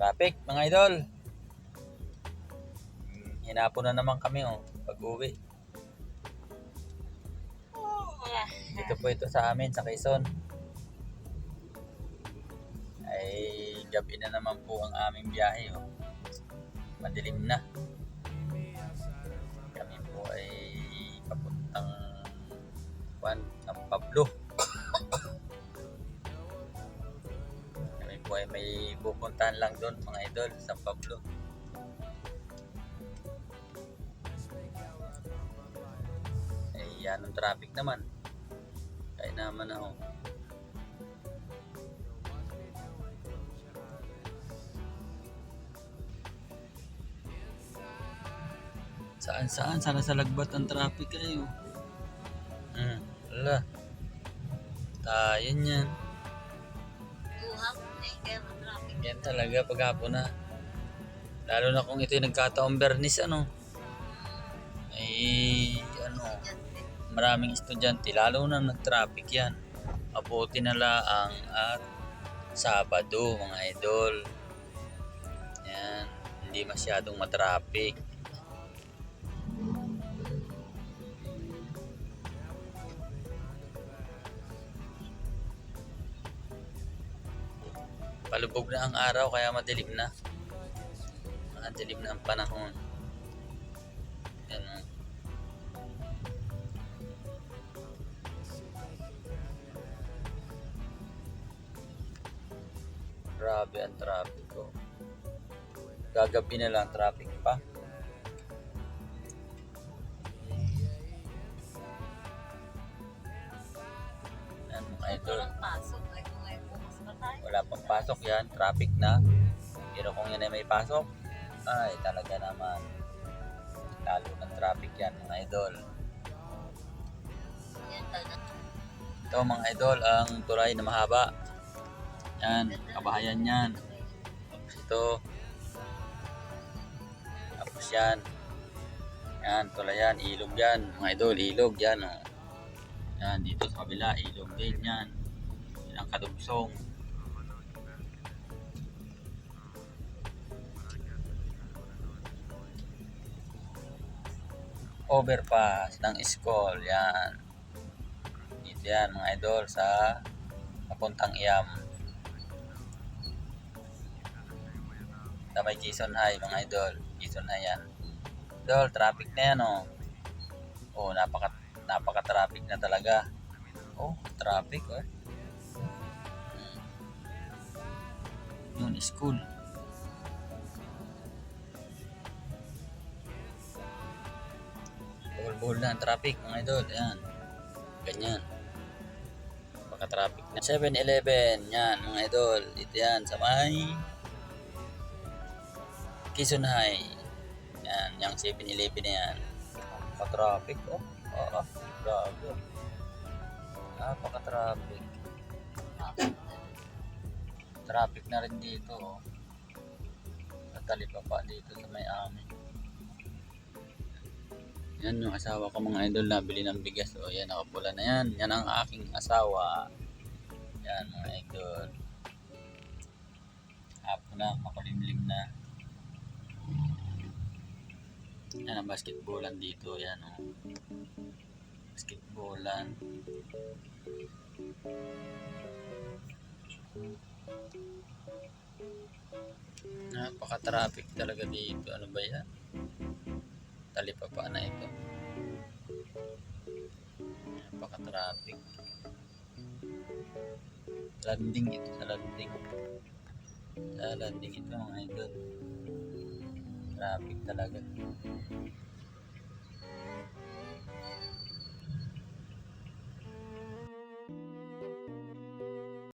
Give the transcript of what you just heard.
Traffic, mga idol. Hinapon na naman kami oh, pag uwi. Dito po ito sa amin, sa Quezon. Ay, gabi na naman po ang aming biyahe oh. Madilim na. Kami po ay papuntang Juan San Pablo. Pupuntahan lang doon mga idol, San Pablo. Eh, yan ang traffic naman. Kaya naman ako. Saan saan? Sana sa lagbat ang traffic kayo. Hmm, wala. Tayo niyan. Yan talaga paghapon na. Lalo na kung ito yung nagkataong bernis ano. Ay ano, maraming estudyante, lalo na nag-traffic yan. Mabuti na laang at Sabado mga idol. Yan, hindi masyadong matraffic. Palubog na ang araw kaya madilim na. Madilim na ang panahon. Yan o. Grabe ang traffic ko. Gagabi na lang traffic pa. Mga idol. Wala pang pasok yan, traffic na. Pero kung yan ay may pasok, ay talaga naman. Lalo ng traffic yan mga idol. Ito mga idol, ang tulay na mahaba. Yan, kabahayan yan. Tapos ito. Tapos yan. Yan, tulay yan, ilog yan. Mga idol, ilog yan. Oh. Yan, dito sa kabila, ilog din yan. Yan ang kadugsong. Overpass ng school. Yan. Dito yan mga idol sa papuntang Iam. Sa may Quezon High mga idol. Quezon High yan. Idol, traffic na yan oh. Oh, napaka napaka traffic na talaga. Oh, traffic oh. Yun, school. Buhol-buhol na ang traffic mga idol. Yan. Ganyan. Baka traffic na. 7-Eleven. Yan mga idol. Dito yan sa may Quezon High. Yan. Yung 7-Eleven na yan. Pa-traffic oh. Oo. Grabe. Napaka-traffic. Traffic na rin dito oh. Natali pa pa dito sa may amin. Yan yung asawa ko mga idol na bili ng bigas. O yan, nakapula na yan. Yan ang aking asawa. Yan mga idol. Hapon na, makulimlim na. Yan ang basketballan dito. Yan o. Basketballan. Napaka-traffic talaga dito. Ano ba yan? Talipapa na ito napaka-traffic. Landing ito sa landing. Sa landing ito mga idol. Traffic talaga